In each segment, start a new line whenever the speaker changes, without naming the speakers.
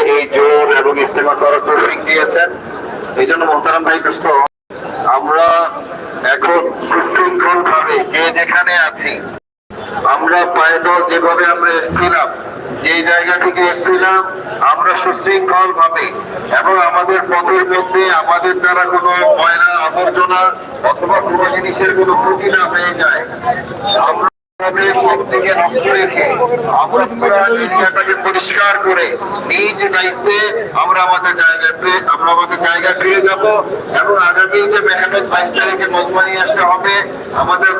এই জোর এবং ইস্তেমা করার তৌফিক দিয়েছেন। এই জন্য মোহতারাম ভাই দোস্ত আমরা এখন সুশৃঙ্খল ভাবে যে যেখানে আছি, আমরা পায়দল যেভাবে আমরা এসেছিলাম যে জায়গা থেকে এসেছিলাম, আমরা সুশৃঙ্খল ভাবে এবং আমাদের পথের মধ্যে আমাদের দ্বারা কোনো ময়লা আবর্জনা অথবা কোনো জিনিসের কোনো ক্ষতি না হয়ে যায়। আমরা পরিষ্কার করে নিজ দায়িত্বে আমরা আমাদের জায়গাতে, আমরা আমাদের জায়গায় ফিরে যাব এবং আগামী যে মেহনত বাইশ তারিখে মজমা নিয়ে আসতে হবে, আমাদের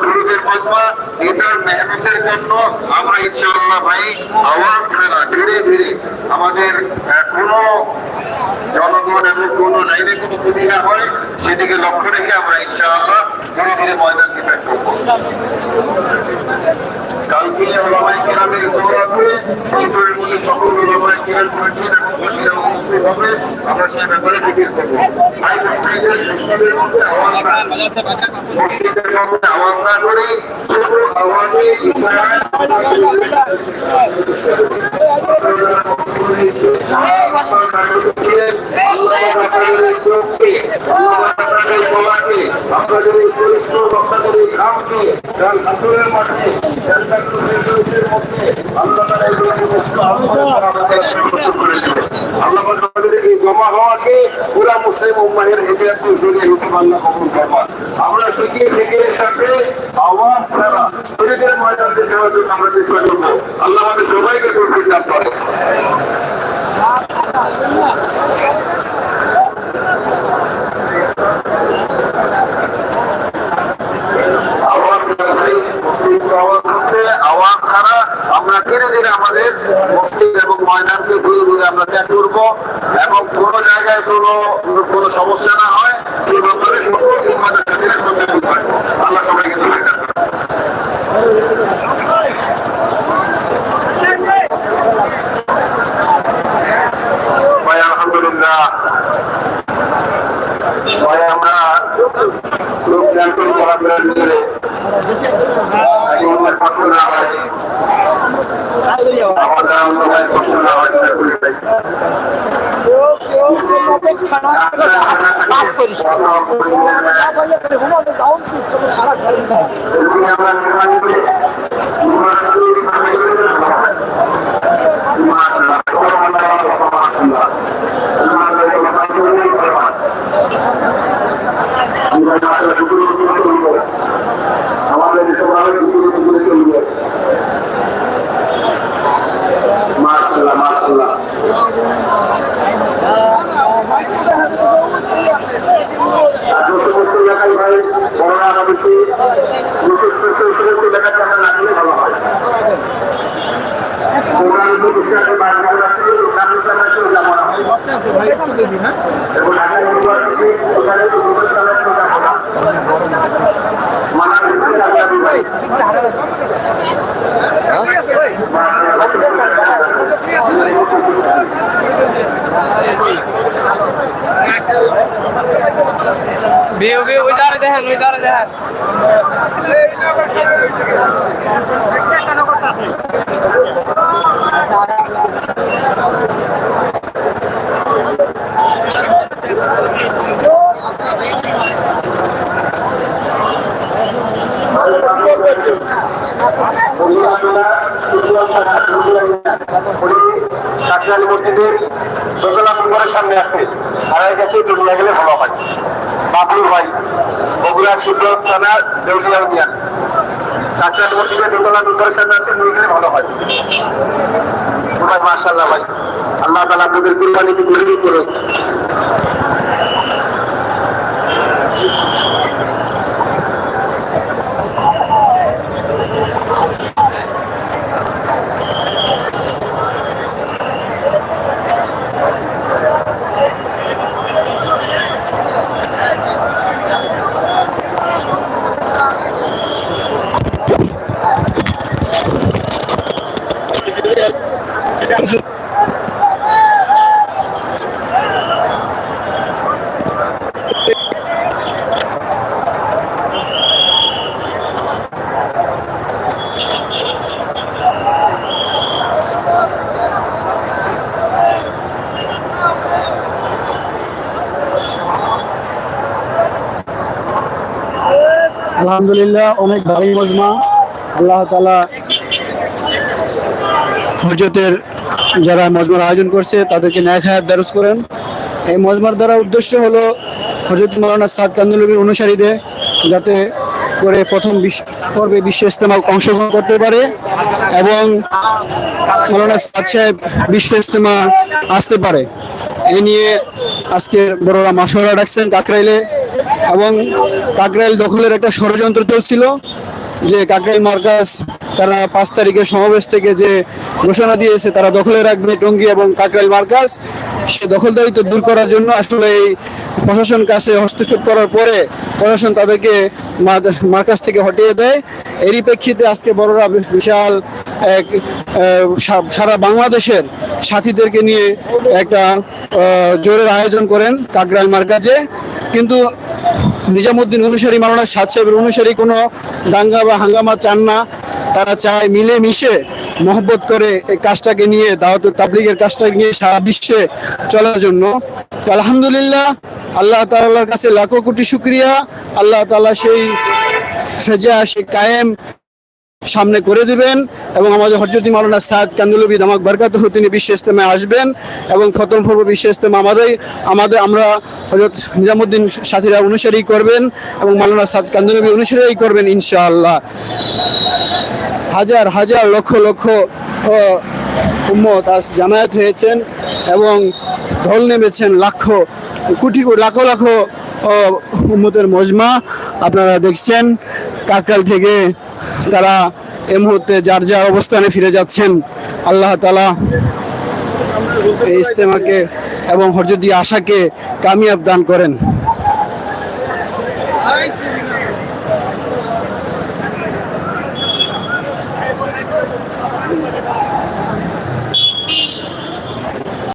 মেহনতের জন্য আমরা ইনশাআল্লাহ ভাই আওয়াজ ছাড়া ধীরে ধীরে আমাদের কোনো জনগণ এবং কোনো লাইনে কোনো ক্ষতি না হয়, সেদিকে লক্ষ্য রেখে আমরা ইনশাআল্লাহ ধীরে ধীরে ময়দানকে ব্যাক করব। দৌড়াতে সেই সকল ওলামাই কেরাম থাকবেন এবং বসিরা উপস্থিত হবে। আমরা সেই ব্যাপারে ফিকির করব। ভাই মসজিদের মসজিদের মধ্যে আওয়াজ না মসজিদের মধ্যে আওয়াজে আপনাদের এই পরিশ্রম আপনাদের এই গ্রামকে পুরা মুসলিম উম্মাহের হেদিয়াত হিসেবে আল্লাহ আমরা শিখিয়ে থেকে সাথে আমরা আওয়াজ ছাড়া আমরা ধীরে ধীরে আমাদের মসজিদ এবং ময়দানকে ধীরে ধীরে আমরা ত্যাগ করব এবং কোনো জায়গায় কোনো কোনো সমস্যা না হয়, সেই ব্যাপারে সকল আমাদের সাথে সচেতন থাকব আল্লাহ সবাইকে ধরে ভাই আলহামদুলিল্লাহ ভাই আমরা লোক ক্যাম্পেইন করার ভিতরে ফসল না। আমরা নির্মাণ করি, মাশাআল্লাহ, মাশাআল্লাহ, মাশাআল্লাহ। নির্মাণ করে নির্মাণ করে নির্মাণ। আমরা মাশাআল্লাহ দুপুরে দুপুরে চলবো। আমাদের সবাই দুপুরে দুপুরে চলবে মাশাআল্লাহ মাশাআল্লাহ আর যে সমস্ত এলাকায় ভাই করোনা আমাদেরকে নিষেধ করতে এই সমস্ত এলাকাতে আমরা না গেলে ভালো হয় দোকানের মধ্যে বসে আছে বাস ভালো রাখতে সামনে আমরা কেউ করতে যাব ভাই
বিয়ে বিয়ে ওই দাঁড়ে দেখেন ওই দাঁড়ে দেখেন।
কাকরালি দোতলা সামনে আসবে। আড়াই কাছে চলিয়া গেলে ভালো হয় বাবলু ভাই, বগুড়া শিবর থানা, দেউলিয়া ইউনিয়ন। কাকরালি থেকে দোতলা নম্বরের সামনে আসতে নিয়ে গেলে ভালো হয়। ভাই মার্শাল্লাহ ভাই, আল্লাহ তালা আপনাদের কুরবানিকে করে।
আলহামদুলিল্লাহ, অনেক ভারী মজমা। আল্লাহ তালা হজরতের যারা মজমার আয়োজন করছে, তাদেরকে ন্যায় খায়াত দারজ করেন। এই মজমার দ্বারা উদ্দেশ্য হলো হজরত মৌলানা সাদ কান্দুলবির অনুসারীদের যাতে করে প্রথম বিশ্ব পর্বে বিশ্ব ইস্তেমা অংশগ্রহণ করতে পারে এবং মৌলানা সাদ সাহেব বিশ্ব ইস্তেমা আসতে পারে। এ নিয়ে আজকে বড়রা মাসোরা ডাকছেন কাকরাইলে। এবং কাকরাইল দখলের একটা ষড়যন্ত্র চলছিল যে কাকরাইল মার্কাস তারা পাঁচ তারিখের সমাবেশ থেকে যে ঘোষণা দিয়েছে, তারা দখলে রাখবে টঙ্গী এবং কাকরাইল মার্কাস। সে দখলদারিত্ব দূর করার জন্য আসলে এই প্রশাসন কাছে হস্তক্ষেপ করার পরে প্রশাসন তাদেরকে মার্কাস থেকে হটিয়ে দেয়। এরই প্রেক্ষিতে আজকে বড়রা বিশাল এক সারা বাংলাদেশের সাথীদেরকে নিয়ে একটা জোরের আয়োজন করেন কাকরাইল মার্কাজে কিন্তু নিজামুদ্দিন অনুসারী, মাওলানা সাদ সাহেবের অনুসারী কোনো দাঙ্গা বা হাঙ্গামা চান না। তারা চায় মিলে মিশে মহব্বত করে এই কাজটাকে নিয়ে, দাওয়াত তাবলিগের কাজটা নিয়ে সারা বিশ্বে চলার জন্য। আলহামদুলিল্লাহ, আল্লাহ তাল্লাহর কাছে লাখো কোটি শুক্রিয়া। আল্লাহ তালা সেই সেজা সে কায়েম সামনে করে দিবেন এবং আমাদের হজরত মাওলানা সাদ কান্দুলবি দামাক বরকাত তিনি বিশ্ব ইস্তেমায় আসবেন এবং খতম পর্ব বিশ্ব ইস্তেমা আমাদের আমাদের আমরা হজরত নিজামুদ্দিন সাথীরা অনুসারী করবেন এবং মাওলানা সাদ কান্দুলবি অনুসারী করবেন ইনশাআল্লাহ। হাজার হাজার, লক্ষ লক্ষ উম্মত আজ জামায়াত হয়েছেন এবং ঢল নেমেছেন লাখ, কোটি, লাখো লাখো উম্মতের মজমা আপনারা দেখছেন। কাকরাল থেকে তারা এই মুহূর্তে যার যার অবস্থানে ফিরে যাচ্ছেন, আল্লাহ তালা এই ইস্তেমাকে এবং হরজদি আশাকে কামিয়াব দান করেন।